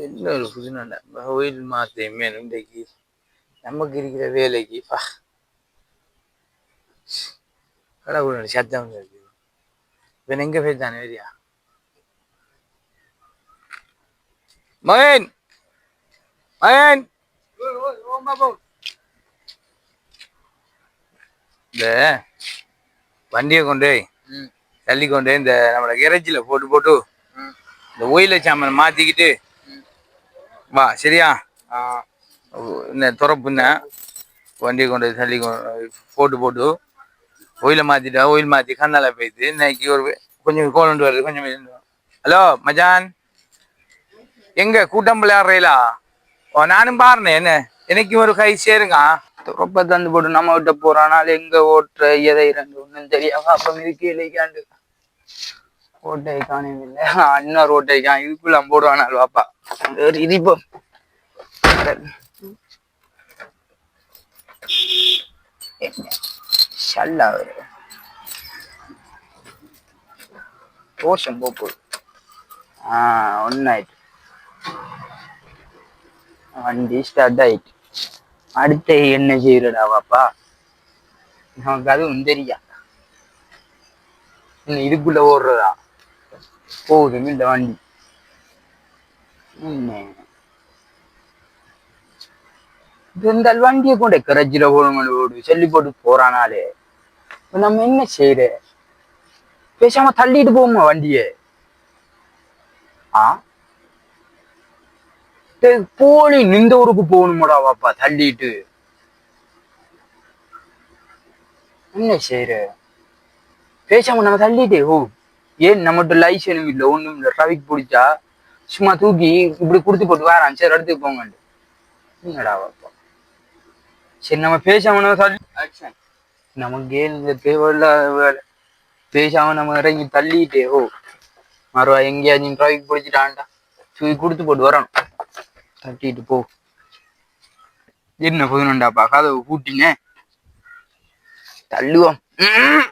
என்ன ஒரு புதுநாள் கோயில் மாத்தேமே இன்றைக்கு நமக்கு இருக்கிற வேலைக்கு பா. கடவுள் சத்தம் இருக்கு. இவன் எங்க போய்த்தானே வேறியா மகன்! மகன்! இந்த வண்டியை கொண்டு போய் தள்ளி கொண்டு போய் இந்த நம்மள இறைச்சியில போட்டு போட்டு இந்த ஒயில சாமான் மாத்திக்கிட்டு வா சரியா? இந்த துறப்புண்ண வண்டி கொண்டு தள்ளி போட்டு போட்டு. ஒயில மாத்திட்டா ஒயில் மாத்தி கண்ணால போயிட்டு இன்னைக்கு ஒரு கொஞ்சம் கோலண்டு வருது கொஞ்சம் ஹலோ மஜான் எங்க கூட்டம் விளையாடுறீங்களா ஓ நானும் பாருனே என்ன? எனக்கு ஒரு கை சேருங்க. துறப்ப தந்து போட்டு நம்ம விட்ட போறானால எங்க ஓட்டுற எதை இரண்டு ஒண்ணும் தெரியாம அப்ப மிதிக்க இலைக்காண்டு ஓட்டை காணவில்லை இன்னொரு ஓட்டை காண இதுக்குள்ள போடுவானால் பாப்பா ஒரு இடிப்போம் ஷல்லா ஒரு தோஷம் போப்பு ஆ ஒன்னாயிட்டு வண்டி ஸ்டார்ட் ஆயிட்டு. அடுத்து என்ன செய்யறடா பாப்பா? நமக்கு அதுவும் தெரியா. இன்னும் இதுக்குள்ள ஓடுறதா? போகுது இந்த வண்டி இந்த வண்டியை கொண்டு கரைச்சில போகணும்னு ஓடு சொல்லி போட்டு போறானாலே நம்ம என்ன செய்யற பேசாம தள்ளிட்டு போமா வண்டியை ஆ போலி போனி நின்ற ஊருக்கு போகணுமாடா பாப்பா தள்ளிட்டு என்ன செய்யற பேசாம நம்ம தள்ளிட்டே ஓ ஏன் நம்மகிட்ட லைசன்ஸ் இல்லை? ஒன்றும் இல்லை. டிராஃபிக் பிடிச்சா சும்மா தூக்கி இப்படி கொடுத்து போட்டு வரேன் சரி இடத்துக்கு போங்கண்டு என்னடா பாப்பா சரி நம்ம பேசாம நம்ம தள்ளி நமக்கு இந்த பேவரில் வேலை பேசாம நம்ம இறங்கி தள்ளிட்டே ஓ. மறுவா எங்கேயாச்சும் டிராஃபிக் பிடிச்சிட்டான்டா. தூக்கி கொடுத்து போட்டு வரணும். தட்டிட்டு போ. என்ன போதுனுண்டாப்பா? கதவு கூட்டிங்க தள்ளுவோம். ம்,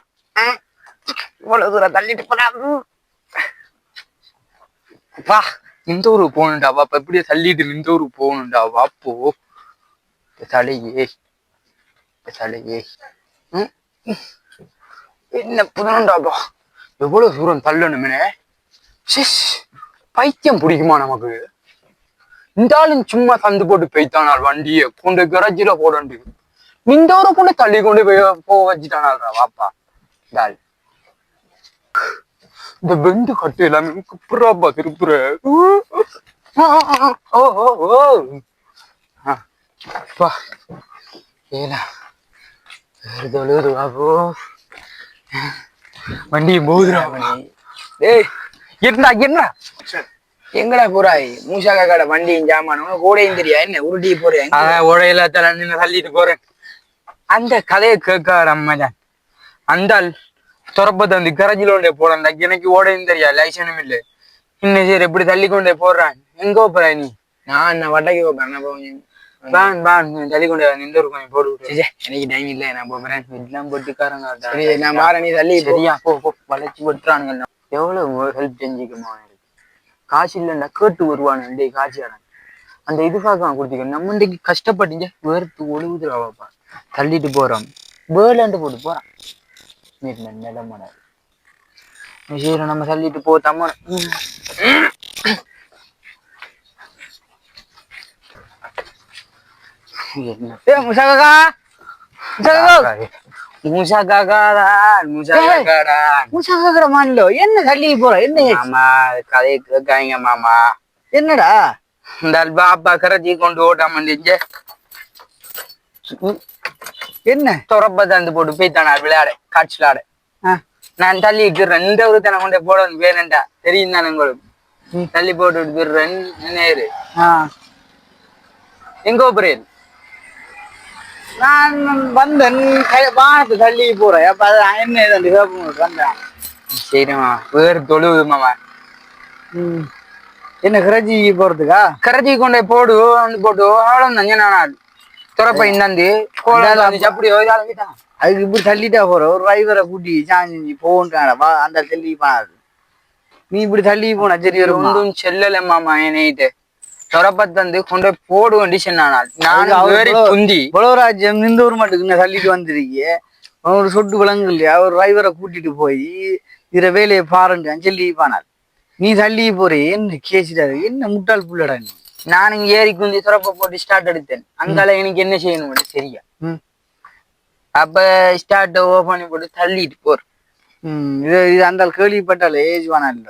இவ்வளவு தூரம் தள்ளிட்டு போனா வா இந்த ஊருக்கு போகணுண்டா வா எப்படியே தள்ளிட்டு இந்த ஊருக்கு போகணுண்டா போ. தலையே தலையே. என்ன புதனுண்டாப்பா எவ்வளவு தூரம் தள்ளணுமே சிஸ் பைத்தியம் பிடிக்குமா நமக்கு? இந்தாலும் சும்மா சந்து போட்டு பெய்த்தானால் வண்டியை கொண்டு கரஜில போடண்டு இந்த ஒரு கொண்டு தள்ளி கொண்டு போய் போக வச்சுட்டானால்ரா வாப்பா. டால் இந்த பெண்டு கட்டு எல்லாமே குப்புறாப்பா திருப்புற. ஓ ஓ ஓ ஆ, அப்பா ஏலா வேறு தொழுது பாப்போ வண்டி போகுதுடா வண்டி. டேய் என்னடா என்ன எங்கடா போறாய்? மூசா காக்காட வண்டியும் ஜாமானும் கூடையும் தெரியா? என்ன உருட்டி போறேன் உடையில தலை நின்று தள்ளிட்டு போறேன். அந்த கதையை கேட்காட அம்மாதான் அந்த போறான். எனக்கு ஓடையும் தெரியா லைசனும் இல்லை. இன்னும் சரி எப்படி தள்ளி கொண்டே போடுறான் எங்க போற நீ? நான் என்ன வட்டைக்கு போறேன் பான் பான் தள்ளி கொண்டு நின்று கொஞ்சம் போடு விட்டு. எனக்கு டைம் இல்ல நான் போறேன். எல்லாம் போட்டுக்காரங்க சரி நான் மாற நீ தள்ளி சரியா போ போ. வளைச்சு விட்டுறானுங்க எவ்வளவு ஹெல்ப் செஞ்சுக்குமா எனக்கு? காசு இல்லைன்னா கேட்டு வருவானு டேய் காசு ஆடான் அந்த இதுக்காக கொடுத்துக்க. நம்ம இன்றைக்கு கஷ்டப்பட்டீங்க வேர்த்து ஒழுகுதுடா பாப்பா. தள்ளிட்டு போறோம் வேர்லாண்டு போட்டு போறான். நீ நிலமன சரி நம்ம தள்ளிட்டு போ தம்ம என்ன தள்ளி போற என்ன மாமா கதையை கேட்காங்க மாமா என்னடா இந்த பாப்பா கரைச்சி கொண்டு ஓட்டாம என்ன? துறப்ப தந்து போட்டு போய்த்தானா விளையாட காட்சி விளையாட நான் தள்ளி இருக்கிறேன் இந்த ஒரு தன கொண்டே போட வேணுண்டா தெரியும் தானே உங்களுக்கு? தள்ளி போட்டு விடுறேன் நேரு எங்க போறேன் நான் வந்தேன் கை- வானத்தை தள்ளி போறேன். அப்ப அது என்ன ஏதாண்டு கேட்போம் வந்தேன். சரிம்மா. வேறு தொழுவுது மாமா என்ன கரஜி போறதுக்கா? கரஜி கொண்டே போடு வந்து போட்டு அவ்வளவு தான் நான் அப்படி அதுக்கு இப்படி தள்ளிட்டா போற ஒரு டிரைவரை கூட்டி சாஞ்சி போன்றான வா அந்த தள்ளி போனாரு நீ இப்படி தள்ளி போன சரி ஒரு ஒன்றும் செல்லல மாமா என்னைட்டு துறப்ப தந்து கொண்டு போடு வண்டி சொன்னானால் நானும் புலவராஜ்யம் இந்த ஒரு மட்டுக்கு நான் தள்ளிட்டு வந்திருக்கீங்க ஒரு சொட்டு விலங்கு இல்லையா ஒரு டிரைவரை கூட்டிட்டு போய் இத வேலையை பாருங்க சொல்லி பானார் நீ தள்ளி போறே என்ன கேசிடாரு என்ன முட்டாள் புள்ளடா நீ நான் இங்க ஏறி குந்தி துறப்ப போட்டு ஸ்டார்ட் எடுத்தேன். அங்கால எனக்கு என்ன செய்யணும் சரியா. அப்ப ஸ்டார்ட் ஓபன் பண்ணி போட்டு தள்ளிட்டு போற இது இது அந்த கேள்விப்பட்டாலே ஏஜ்வானா இல்ல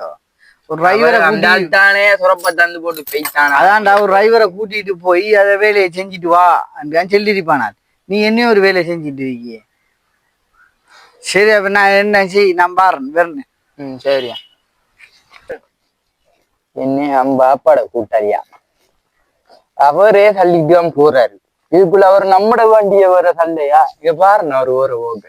ஒரு டிரைவரை தானே துறப்ப தந்து போட்டு போயிட்டானா அதான்டா ஒரு டிரைவரை கூட்டிட்டு போய் அதை வேலையை செஞ்சுட்டு வா அப்படின்னு சொல்லிருப்பானார் நீ என்ன ஒரு வேலையை செஞ்சுட்டு இருக்கிய? சரி அப்ப நான் என்ன செய் நான் பாறேன் வரேன். ம் சரியா. என்ன அம்ப அப்பாட கூட்டாளியா அவரே தள்ளிட்டு தான் போறாரு இதுக்குள்ள அவர் நம்மட வண்டிய வர சண்டையா இங்க பாருங்க அவர் ஒரு ஓகே